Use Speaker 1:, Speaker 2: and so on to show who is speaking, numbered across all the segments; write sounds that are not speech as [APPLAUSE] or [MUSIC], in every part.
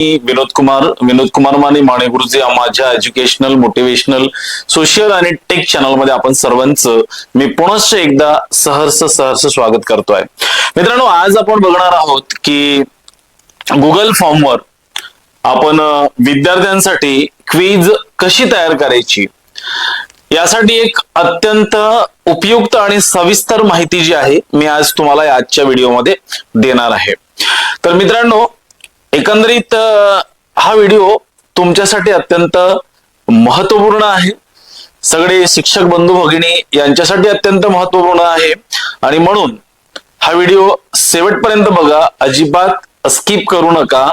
Speaker 1: मी विनोद कुमार विनोद कुमार माने माने गुरुजी माझ्या educational motivational social आणि टेक चॅनलमध्ये आपण सर्वांचं मी पुनश्च एकदा सहर्ष सहर्ष स्वागत करतोय. मित्रांनो आज आपण बघणार आहोत की गुगल फॉर्मवर आपण विद्यार्थ्यांसाठी क्वीज कशी तयार करायची? यासाठी एक अत्यंत उपयुक्त आणि सविस्तर माहिती जी आहे मी आज तुम्हाला आजच्या व्हिडिओमध्ये देणार आहे. तर मित्रांनो एकंदरीत हा व्हिडिओ तुमच्यासाठी अत्यंत महत्त्वपूर्ण आहे. सगळे शिक्षक बंधू भगिनी यांच्यासाठी अत्यंत महत्त्वपूर्ण आहे. आणि म्हणून हा व्हिडिओ शेवटपर्यंत बघा. अजिबात स्किप करू नका.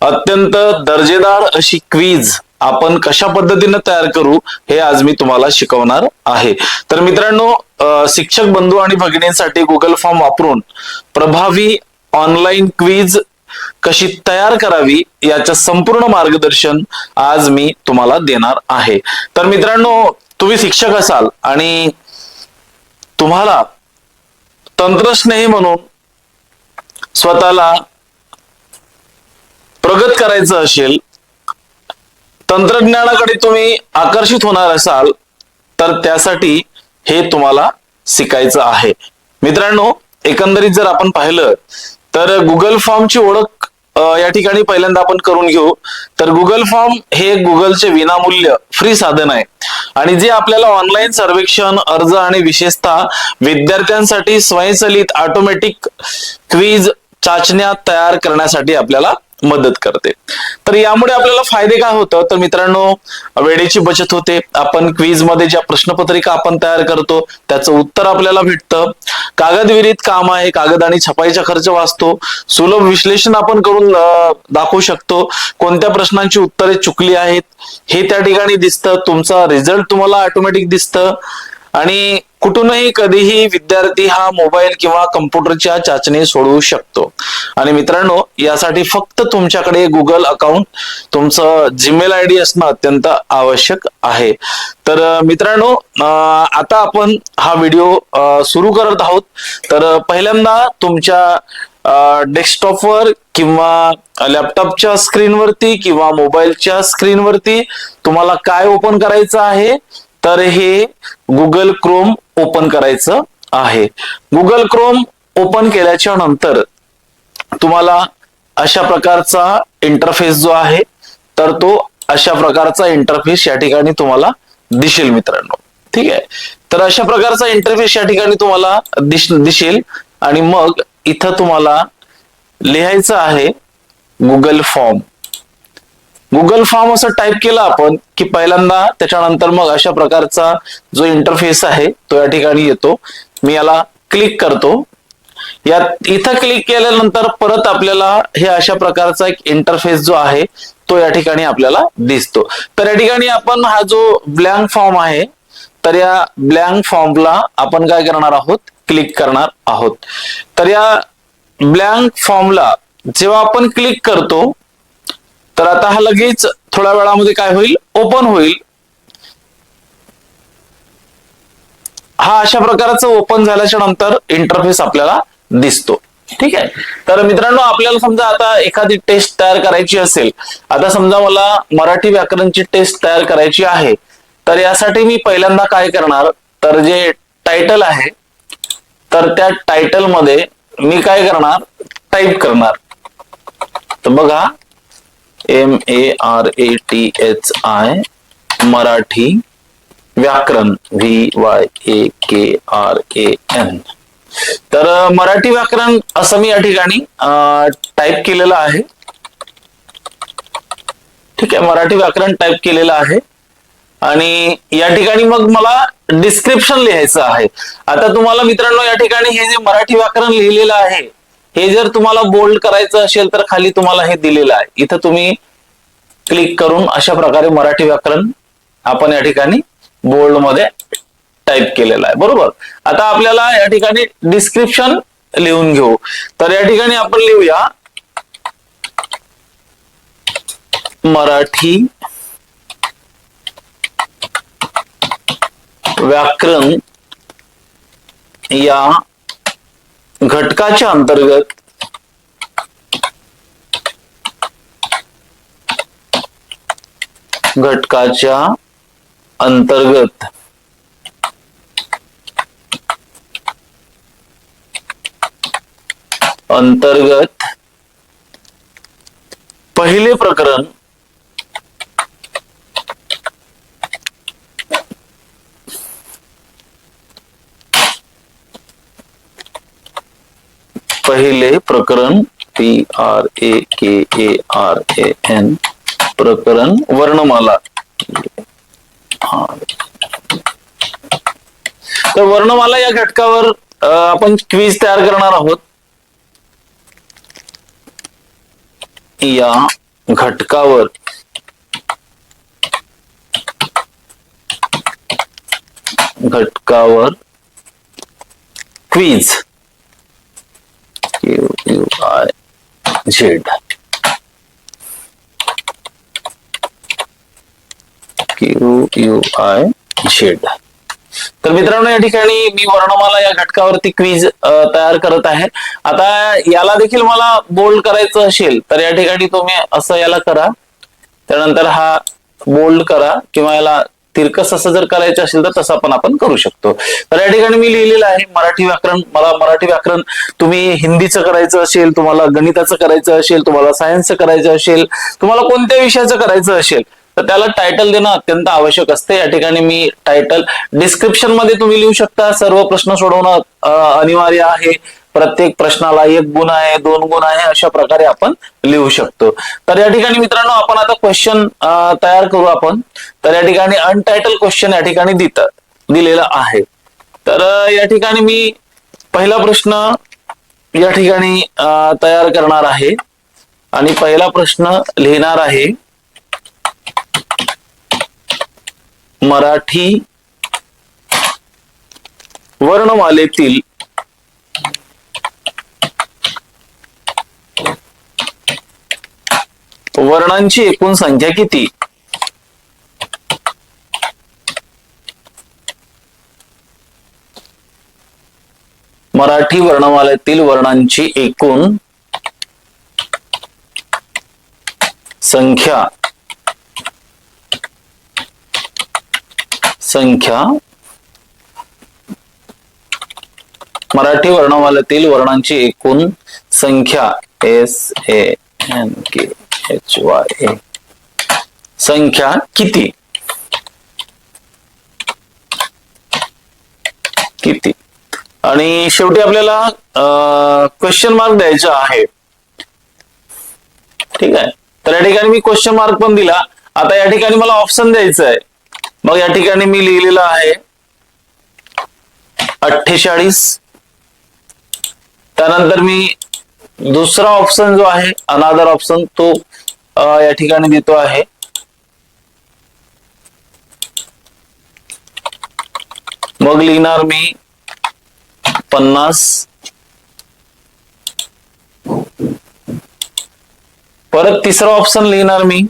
Speaker 1: अत्यंत दर्जेदार अशी क्वीज आपण कशा पद्धतीने तयार करू हे आज मी तुम्हाला शिकवणार आहे. तर मित्रांनो शिक्षक बंधू आणि भगिनींसाठी गुगल फॉर्म वापरून प्रभावी ऑनलाईन क्वीज कशी तयार करावी याचं संपूर्ण मार्गदर्शन आज मी तुम्हाला देणार आहे. तर मित्रांनो तुम्ही शिक्षक असाल आणि तुम्हाला तंत्रस्नेही म्हणून स्वतःला प्रगत करायचं असेल तंत्रज्ञानाकडे तुम्ही आकर्षित होणार असाल तर त्यासाठी हे तुम्हाला शिकायचं आहे. मित्रांनो एकंदरीत जर आपण पाहिलं तर गुगल फॉर्मची ओळख या ठिकाणी पहिल्यांदा आपण करून घेऊ. तर गुगल फॉर्म हे गुगलचे विनामूल्य फ्री साधन आहे. आणि जे आपल्याला ऑनलाईन सर्वेक्षण अर्ज आणि विशेषतः विद्यार्थ्यांसाठी स्वयंचलित ऑटोमॅटिक क्वीज चाचण्या तयार करण्यासाठी आपल्याला मदत करते. तर यामुळे आपल्याला फायदे काय होतं? तर मित्रांनो वेळेची बचत होते. आपण क्वीजमध्ये ज्या प्रश्नपत्रिका आपण तयार करतो त्याचं उत्तर आपल्याला भेटतं. कागद विरहित काम आहे कागद आणि छपाईचा खर्च वाचतो. सुलभ विश्लेषण आपण करून दाखवू शकतो. कोणत्या प्रश्नांची उत्तरे चुकली आहेत हे त्या ठिकाणी दिसतं. तुमचा रिझल्ट तुम्हाला ऑटोमॅटिक दिसतं. आणि कुठूनही कधीही विद्यार्थी हा मोबाईल किंवा कम्प्युटरच्या चाचणी सोडवू शकतो. आणि मित्रांनो यासाठी फक्त तुमच्याकडे गुगल अकाउंट तुमचं जीमेल आय डी असणं अत्यंत आवश्यक आहे. तर मित्रांनो आता आपण हा व्हिडिओ सुरू करत आहोत. तर पहिल्यांदा तुमच्या डेस्कटॉपवर किंवा लॅपटॉपच्या स्क्रीनवरती किंवा मोबाईलच्या स्क्रीनवरती तुम्हाला काय ओपन करायचं आहे? तर हे गुगल क्रोम ओपन करायचं आहे. गुगल क्रोम ओपन केल्याच्यानंतर तुम्हाला अशा प्रकारचा इंटरफेस जो आहे तर तो अशा प्रकारचा इंटरफेस या ठिकाणी तुम्हाला दिसेल मित्रांनो. ठीक आहे? तर अशा प्रकारचा इंटरफेस या ठिकाणी तुम्हाला दिस दिसेल आणि मग इथं तुम्हाला लिहायचं आहे गुगल फॉर्म गुगल फॉर्म असं टाईप केलं आपण की पहिल्यांदा त्याच्यानंतर मग अशा प्रकारचा जो इंटरफेस आहे तो या ठिकाणी येतो. मी याला क्लिक करतो. या इथं क्लिक केल्यानंतर परत आपल्याला हे अशा प्रकारचा एक इंटरफेस जो आहे तो या ठिकाणी आपल्याला दिसतो. तर या ठिकाणी आपण हा जो ब्लँक फॉर्म आहे तर या ब्लँक फॉर्मला आपण काय करणार आहोत? क्लिक करणार आहोत. तर या ब्लँक फॉर्मला जेव्हा आपण क्लिक करतो तर आता हा लगेच थोड्या वेळामध्ये काय होईल? ओपन होईल. हा अशा प्रकारचं ओपन झाल्याच्यानंतर इंटरफेस आपल्याला दिसतो. ठीक आहे? तर मित्रांनो आपल्याला समजा आता एखादी टेस्ट तयार करायची असेल आता समजा मला मराठी व्याकरणची टेस्ट तयार करायची आहे तर यासाठी मी पहिल्यांदा काय करणार? तर जे टायटल आहे तर त्या टायटलमध्ये मी काय करणार? टाईप करणार. तर बघा M A R A T H I Marathi व्याकरण V Y A K A R A तर मराठी व्याकरण असं मी या ठिकाणी टाईप केलेलं आहे. ठीक आहे मराठी व्याकरण टाईप केलेलं आहे. आणि या ठिकाणी मग मला डिस्क्रिप्शन लिहायचं आहे. आता तुम्हाला मित्रांनो या ठिकाणी हे जे मराठी व्याकरण लिहिलेलं आहे हे जर तुम्हाला बोल्ड करायचं असेल तर खाली तुम्हाला हे दिलेलं आहे. इथं तुम्ही क्लिक करून अशा प्रकारे मराठी व्याकरण आपण या ठिकाणी बोल्डमध्ये टाईप केलेलं आहे. बरोबर? आता आपल्याला या ठिकाणी डिस्क्रिप्शन लिहून घेऊ. तर या ठिकाणी आपण लिहूया मराठी व्याकरण या घटकाच्या अंतर्गत घटकाच्या अंतर्गत अंतर्गत पहिले प्रकरण पहिले प्रकरण P R A K A R A N प्रकरण वर्णमाला. हा. तर वर्णमाला या घटकावर आपण क्वीज तयार करणार आहोत. या घटकावर. घटकावर quiz Q U I Z Q U I Z तर मित्रांनो या ठिकाणी मी वर्णमाला या घटकावरती क्वीज तयार करत आहे. आता याला देखील मला बोल्ड करायचं असेल तर या ठिकाणी तुम्ही असं याला करा. त्यानंतर हा बोल्ड करा किंवा याला तिरकस असं जर करायचं असेल तर तसं पण आपण करू शकतो. तर या ठिकाणी मी लिहिलेलं आहे मराठी व्याकरण. मला मराठी व्याकरण तुम्ही हिंदीचं करायचं असेल तुम्हाला गणिताचं करायचं असेल तुम्हाला सायन्सचं करायचं असेल तुम्हाला कोणत्या विषयाचं करायचं असेल तर त्याला टायटल देणं अत्यंत आवश्यक असते. या ठिकाणी मी टायटल डिस्क्रिप्शनमध्ये तुम्ही लिहू शकता. सर्व प्रश्न सोडवणं अनिवार्य आहे. प्रत्येक प्रश्नाला एक गुण आहे दोन गुण आहे अशा प्रकारे आपण लिहू शकतो. तर या ठिकाणी मित्रांनो आपण आता क्वेश्चन तयार करू आपण. तर या ठिकाणी अनटायटल क्वेश्चन या ठिकाणी दिलेलं दिलेला आहे. तर या ठिकाणी मी पहिला प्रश्न या ठिकाणी तयार करणार आहे. आणि पहिला प्रश्न लिहिणार आहे मराठी वर्णमालेतील वर्णांची एकूण संख्या किती? मराठी वर्णमालेतील वर्णांची एकूण संख्या. संख्या. मराठी वर्णमालेतील वर्णांची एकूण संख्या. S A N K H Y A संख्या किती? किती? आणि शेवटी आपल्याला क्वेश्चन मार्क द्यायचा आहे. ठीक आहे? तर या ठिकाणी मी क्वेश्चन मार्क पण दिला. आता या ठिकाणी मला ऑप्शन द्यायचं आहे. मग या ठिकाणी मी लिहिलेलं आहे. अठ्ठेचाळीस. त्यानंतर मी दुसरा ऑप्शन जो आहे अनादर ऑप्शन तो मग लिहिणार मी पन्नास. परत तिसरा ऑप्शन लिहिणार मी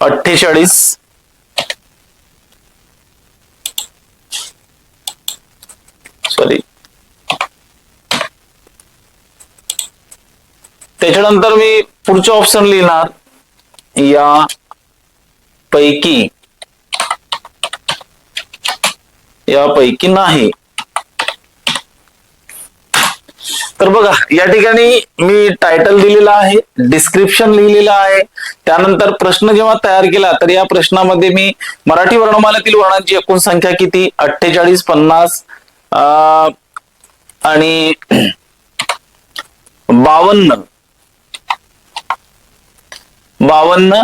Speaker 1: अठ्ठेचाळीस. सॉरी त्याच्यानंतर मी पुढचे ऑप्शन लिहिणार या पैकी यापैकी नाही. तर बघा या ठिकाणी मी टायटल दिलेला आहे डिस्क्रिप्शन लिहिलेलं आहे. त्यानंतर प्रश्न जेव्हा तयार केला तर या प्रश्नामध्ये मी मराठी वर्णमालेतील वर्णांची एकूण संख्या किती? अठ्ठेचाळीस पन्नास अं, आणि बावन्न. बावन्न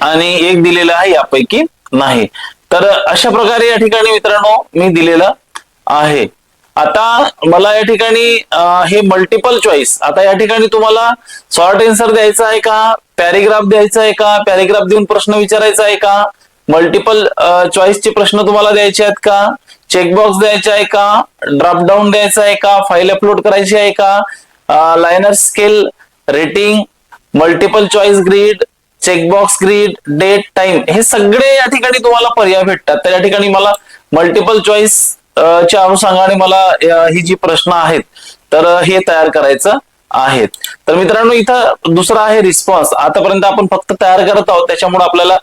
Speaker 1: आणि एक दिलेला आहे यापैकी नाही. तर अशा प्रकारे या ठिकाणी मित्रांनो मी दिलेलं आहे. आता मला या ठिकाणी हे मल्टिपल चॉईस आता या ठिकाणी तुम्हाला शॉर्ट एन्सर द्यायचा आहे का? पॅरेग्राफ द्यायचा आहे का? पॅरेग्राफ देऊन प्रश्न विचारायचा आहे का? मल्टिपल चॉईसचे प्रश्न तुम्हाला द्यायचे आहेत का? चेकबॉक्स द्यायचा आहे का? ड्रॉप डाऊन द्यायचा आहे का? फाईल अपलोड करायची आहे का? Linear scale rating multiple choice grid checkbox grid date time हे सगळे या ठिकाणी तुम्हाला पर्याय भेटतात. तर या ठिकाणी मला मल्टिपल चॉईस च्या अनुषंगाने मला ही जी प्रश्न आहेत तर हे तयार करायचं आहेत. तर मित्रांनो इथं दुसरा आहे रिस्पॉन्स आतापर्यंत आपण फक्त तयार करत आहोत त्याच्यामुळे आपल्याला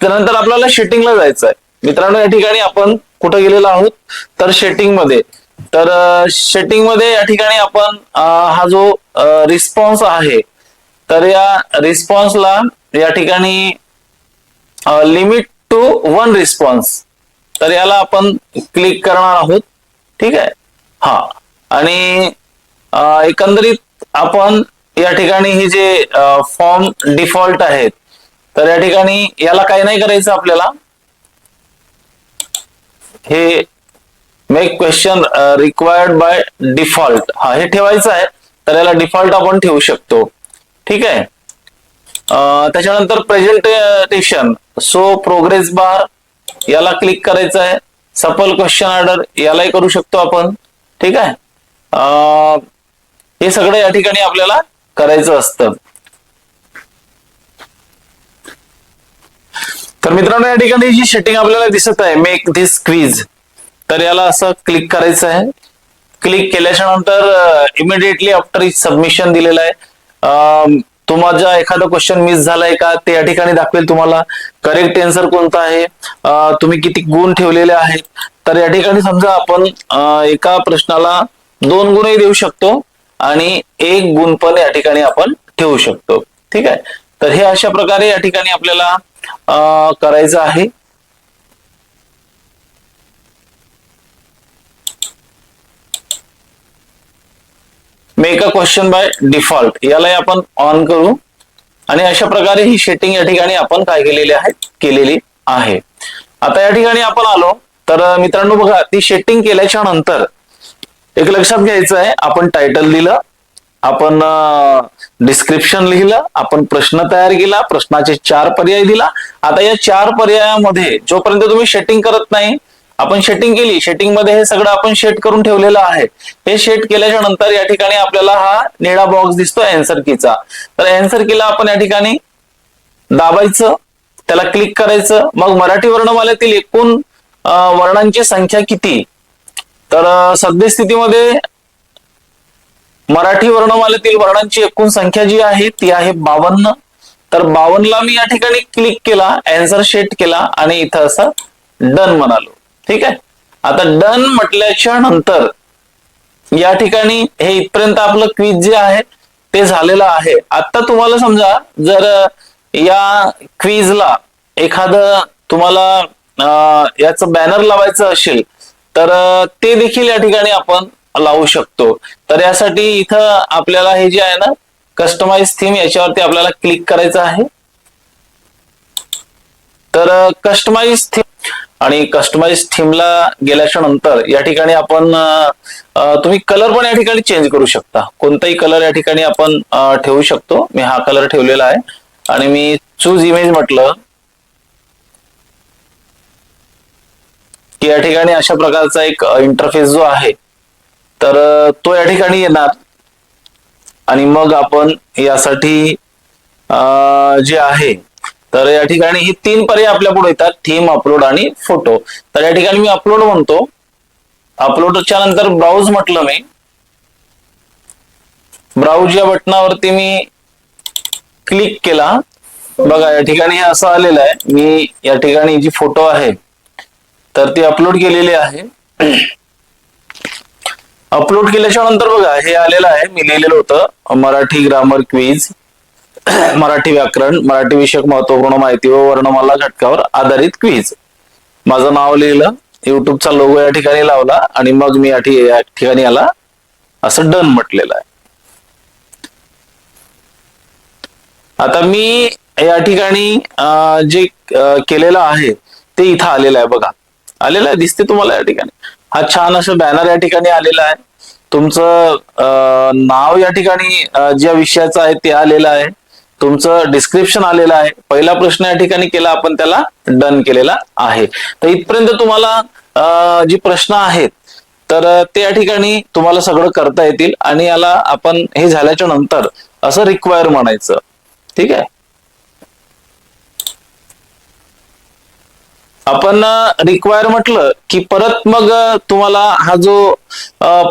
Speaker 1: त्यानंतर आपल्याला शेटिंगला जायचं आहे मित्रांनो या ठिकाणी आपण कुठं गेलेलो आहोत? तर शेटिंगमध्ये तर शेटिंगमध्ये या ठिकाणी आपण हा जो रिस्पॉन्स आहे तर या रिस्पॉन्सला या ठिकाणी लिमिट टू वन रिस्पॉन्स तर याला आपण क्लिक करणार आहोत. ठीक आहे? हा. आणि एकंदरीत आपण या ठिकाणी हे जे फॉर्म डिफॉल्ट आहेत तर या ठिकाणी याला काही नाही करायचं आपल्याला. हे make question required by default हा हे ठेवायचं आहे. तर याला डिफॉल्ट आपण ठेवू शकतो. ठीक आहे? त्याच्यानंतर प्रेझेंटेशन सो प्रोग्रेस बार याला क्लिक करायचं आहे. सफल क्वेश्चन ऑर्डर यालाही करू शकतो आपण. ठीक आहे? हे सगळं या ठिकाणी आपल्याला करायचं असतं. तर मित्रांनो या ठिकाणी जी सेटिंग आपल्याला दिसत आहे मेक धिस क्वीज तर याला असं क्लिक करायचं आहे. क्लिक केल्याच्यानंतर इमिडिएटली आफ्टर सबमिशन दिलेलं आहे. तो तुम्हाला एखादा क्वेश्चन मिस झालाय का ते या ठिकाणी दाखवेल तुम्हाला. करेक्ट आन्सर कोणता आहे? तुम्ही किती गुण ठेवलेले आहेत? तर या ठिकाणी समजा आपण एका प्रश्नाला दोन गुणही देऊ शकतो आणि एक गुण पण या ठिकाणी आपण ठेवू शकतो. ठीक आहे? तर हे अशा प्रकारे या ठिकाणी आपल्याला करायचं आहे. Make a question by default यालाही आपण ऑन करू. आणि अशा प्रकारे ही सेटिंग या ठिकाणी आपण काय केलेली आहे? केलेली आहे. आता या ठिकाणी आपण आलो. तर मित्रांनो बघा ती सेटिंग केल्याच्यानंतर एक लक्षात घ्यायचं आहे. आपण टायटल दिलं. आपण डिस्क्रिप्शन लिहिलं. आपण प्रश्न तयार केला. प्रश्नाचे चार पर्याय दिला. आता या चार पर्यायामध्ये जोपर्यंत तुम्ही सेटिंग करत नाही आपण शेटिंग केली सेटिंगमध्ये हे सगळं आपण शेट करून ठेवलेलं आहे. हे शेट केल्याच्यानंतर या ठिकाणी आपल्याला हा निळा बॉक्स दिसतो अँसर कीचा तर अँसर कीला आपण या ठिकाणी दाबायचं त्याला क्लिक करायचं. मग मराठी वर्णमालेतील एकूण वर्णांची संख्या किती? तर सद्यस्थितीमध्ये मराठी वर्णमालेतील वर्णांची एकूण संख्या जी आहे ती आहे बावन्न. तर बावन्नला मी या ठिकाणी क्लिक केला अँसर शेट केला आणि इथं असं डन म्हणालो. ठीक आहे? आता डन म्हटल्याच्या नंतर या ठिकाणी हे इथपर्यंत आपलं क्विज जे आहे ते झालेलं आहे. आता तुम्हाला समजा जर या क्विजला एखादं तुम्हाला याच याचं बॅनर लावायचं असेल तर ते देखील या ठिकाणी आपण लावू शकतो. तर यासाठी इथं आपल्याला हे जे आहे ना कस्टमाइज थीम याच्यावरती आपल्याला क्लिक करायचं आहे. तर कस्टमाइज थीम आणि कस्टमाइज थीमला गेल्याच्यानंतर या ठिकाणी आपण तुम्ही कलर पण या ठिकाणी चेंज करू शकता. कोणताही कलर या ठिकाणी आपण ठेवू शकतो. मी हा कलर ठेवलेला आहे. आणि मी चूज इमेज म्हटलं की या ठिकाणी अशा प्रकारचा एक इंटरफेस जो आहे तर तो या ठिकाणी येणार. आणि मग आपण यासाठी जे आहे तर या ठिकाणी ही तीन पर्याय आपल्या पुढे येतात. थीम अपलोड आणि फोटो तर या ठिकाणी मी अपलोड म्हणतो. अपलोडच्या नंतर ब्राउज म्हटलं मी. ब्राउज या बटनावरती मी क्लिक केला. बघा या ठिकाणी हे असं आलेलं आहे. मी या ठिकाणी जी फोटो आहे तर ती अपलोड केलेली आहे. अपलोड केल्याच्यानंतर बघा हे आलेलं आहे. मी लिहिलेलं होतं मराठी ग्रामर क्वीज [CLEARS THROAT] मराठी व्याकरण मराठी विषयक महत्त्वपूर्ण माहिती व वर्णमाला घटकावर आधारित क्वीज माझं नाव लिहिलं युट्यूबचा लोगो या ठिकाणी लावला आणि मग मी या ठिकाणी याला असं डन म्हटलेलं आहे. आता मी या ठिकाणी जे केलेलं आहे ते इथं आलेलं आहे बघा. आलेलं आहे दिसते तुम्हाला या ठिकाणी. हा छान असं बॅनर या ठिकाणी आलेला आहे. तुमचं नाव या ठिकाणी ज्या विषयाचं आहे ते आलेलं आहे. तुमचं डिस्क्रिप्शन आलेलं आहे. पहिला प्रश्न या ठिकाणी केला आपण त्याला डन केलेला आहे. तर इथपर्यंत तुम्हाला जी प्रश्न आहेत तर ते या ठिकाणी तुम्हाला सगळं करता येतील आणि याला आपण हे झाल्याच्यानंतर असं रिक्वायर म्हणायचं. ठीक आहे? आपण रिक्वायर म्हटलं की परत मग तुम्हाला हा जो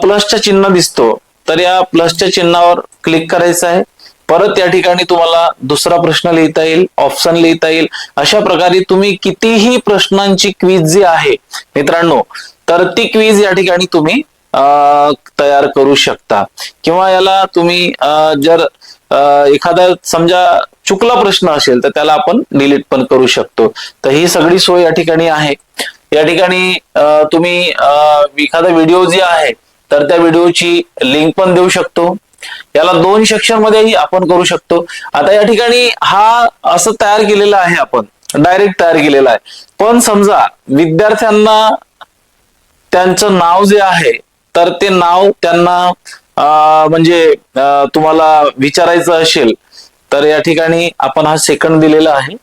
Speaker 1: प्लसच्या चिन्ह दिसतो तर या प्लसच्या चिन्हावर क्लिक करायचं आहे. परत या ठिकाणी तुम्हाला दुसरा प्रश्न लिहिता येईल ऑप्शन लिहिता येईल. अशा प्रकारे तुम्ही कितीही प्रश्नांची क्वीज जी आहे मित्रांनो तर ती क्वीज या ठिकाणी तुम्ही तयार करू शकता. किंवा याला तुम्ही जर एखादा समजा चुकला प्रश्न असेल तर त्याला आपण डिलीट पण करू शकतो. तर ही सगळी सोय या ठिकाणी आहे. या ठिकाणी तुम्ही एखादा व्हिडिओ जे आहे तर त्या व्हिडिओची लिंक पण देऊ शकतो. याला दोन सेक्शन मध्येही आपण करू शकतो. आता या ठिकाणी हा असं तयार केलेला आहे आपण. डायरेक्ट तयार केलेला आहे. पण समजा विद्यार्थ्यांना त्यांचं नाव जे आहे तर ते नाव त्यांना म्हणजे तुम्हाला विचारायचं असेल तर या ठिकाणी आपण हा सेकंड दिलेला आहे.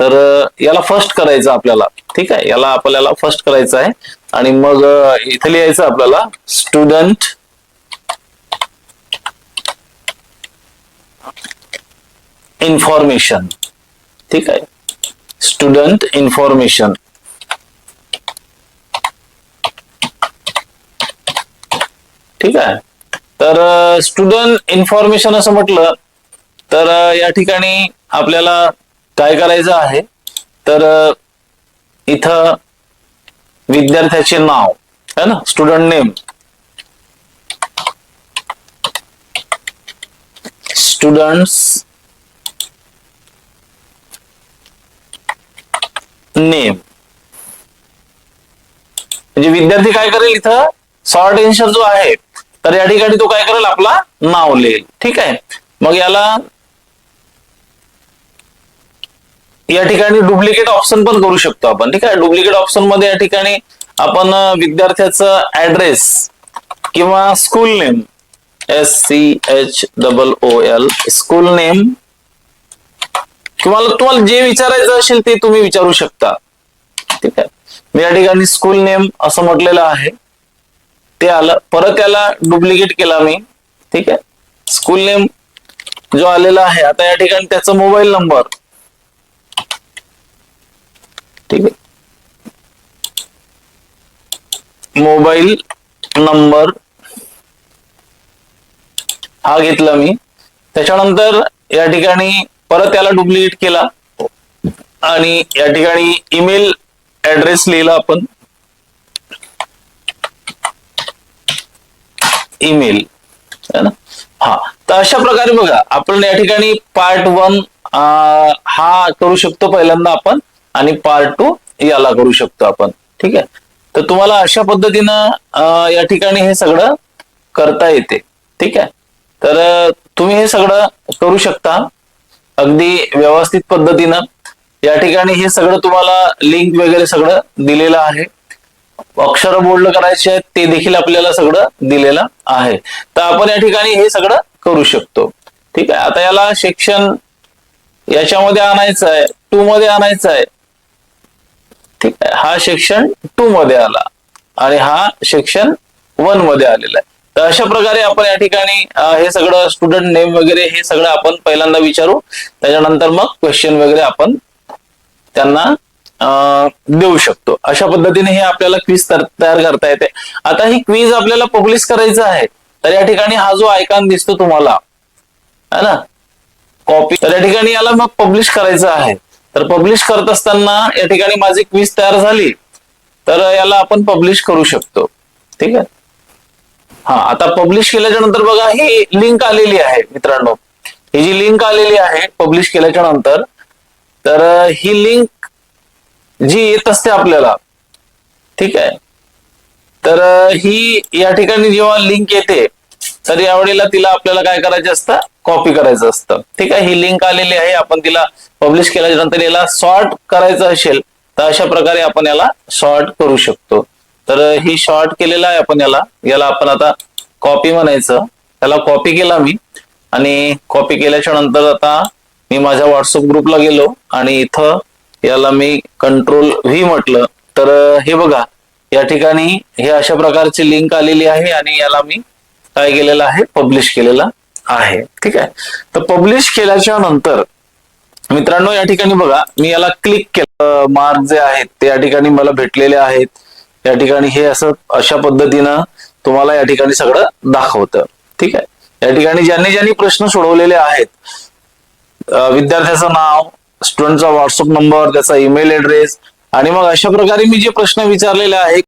Speaker 1: तर याला फर्स्ट करायचं आपल्याला. ठीक आहे? याला आपल्याला फर्स्ट करायचं आहे. आणि मग इथे लिहायचं आपल्याला स्टुडंट इन्फॉर्मेशन. ठीक आहे? Student information. ठीक आहे? तर स्टुडंट इन्फॉर्मेशन असं म्हटलं तर या ठिकाणी आपल्याला काय करायचं आहे? तर इथं विद्यार्थ्याचे नाव है ना? Student name. स्टुडंट्स नेम म्हणजे विद्यार्थी काय करेल इथं? शॉर्ट एन्शर जो आहे तर या ठिकाणी तो काय करेल? आपला नाव लिहिल. ठीक आहे? मग याला या ठिकाणी डुप्लिकेट ऑप्शन पण करू शकतो आपण. ठीक आहे? डुप्लिकेट ऑप्शनमध्ये या ठिकाणी आपण विद्यार्थ्याचं ऍड्रेस किंवा school name S C H double O L school name किंवा तुम्हाला जे विचारायचं असेल ते तुम्ही विचारू शकता. ठीक आहे? मी या ठिकाणी स्कूल नेम असं म्हटलेलं आहे. ते आलं. परत त्याला डुप्लिकेट केला मी. ठीक आहे? स्कूल नेम जो आलेला आहे आता या ठिकाणी त्याचा मोबाईल नंबर ठीक आहे? मोबाईल नंबर हा घेतला मी. त्याच्यानंतर या ठिकाणी परत त्याला डुप्लिकेट केला. आणि या ठिकाणी ईमेल ऍड्रेस लिहिला आपण. ईमेल है ना? हा. तर अशा प्रकारे बघा आपण या ठिकाणी पार्ट वन हा करू शकतो पहिल्यांदा आपण आणि पार्ट टू याला करू शकतो आपण. ठीक आहे? तर तुम्हाला अशा पद्धतीनं या ठिकाणी हे सगळं करता येते. ठीक आहे? तर तुम्ही हे सगळं करू शकता. अगदी व्यवस्थित पद्धतीनं. या ठिकाणी हे सगळं तुम्हाला लिंक वगैरे सगळं दिलेलं आहे. अक्षर बोल्ड करायचे आहेत ते देखील आपल्याला सगळं दिलेलं आहे. तर आपण या ठिकाणी हे सगळं करू शकतो. ठीक आहे? आता याला सेक्शन याच्यामध्ये आणायचं आहे. टू मध्ये आणायचं आहे. ठीक आहे? हा सेक्शन टू मध्ये आला. आणि हा सेक्शन वनमध्ये आलेला आहे. तर अशा प्रकारे आपण या ठिकाणी हे सगळं स्टुडंट नेम वगैरे हे सगळं आपण पहिल्यांदा विचारू. त्याच्यानंतर मग क्वेश्चन वगैरे आपण त्यांना देऊ शकतो. अशा पद्धतीने हे आपल्याला क्विज तयार करता येते. आता ही क्वीज आपल्याला पब्लिश करायचं आहे. तर या ठिकाणी हा जो आयकॉन दिसतो तुम्हाला है ना? कॉपी तर या ठिकाणी याला मग पब्लिश करायचं आहे. तर पब्लिश करत असताना या ठिकाणी माझी क्विज तयार झाली. तर याला आपण पब्लिश करू शकतो. ठीक आहे? हा आता पब्लिश केल्याच्यानंतर बघा ही लिंक आलेली आहे मित्रांनो. ही जी लिंक आलेली आहे पब्लिश केल्याच्यानंतर तर ही लिंक जी येत असते आपल्याला ठीक आहे? तर ही या ठिकाणी जेव्हा लिंक येते तर यावेळेला तिला आपल्याला काय करायचं असतं? कॉपी करायचं असतं. ठीक आहे? ही लिंक आलेली आहे आपण तिला पब्लिश केल्याच्यानंतर याला सॉर्ट करायचं असेल तर अशा प्रकारे आपण याला सॉर्ट करू शकतो. तर ही शॉर्ट केलेला आहे आपण याला. याला आपण आता कॉपी म्हणायचं. त्याला कॉपी केला मी. आणि कॉपी केल्याच्यानंतर आता मी माझ्या व्हॉट्सअप ग्रुपला गेलो. आणि इथं याला मी कंट्रोल व्ही म्हटलं. तर हे बघा या ठिकाणी हे अशा प्रकारची लिंक आलेली आहे आणि याला मी काय केलेलं आहे? पब्लिश केलेला आहे. ठीक आहे? तर पब्लिश केल्याच्यानंतर मित्रांनो या ठिकाणी बघा मी याला क्लिक केलं. मार्क जे आहेत ते या ठिकाणी मला भेटलेले आहेत. या ठिकाणी हे असं अशा पद्धतीनं तुम्हाला या ठिकाणी सगळं दाखवतं. ठीक आहे? या ठिकाणी ज्यांनी ज्यांनी प्रश्न सोडवलेले आहेत विद्यार्थ्याचं नाव स्टुडंटचा व्हॉट्सअप नंबर त्याचा ईमेल ऍड्रेस आणि मग अशा प्रकारे मी जे प्रश्न विचारलेले आहे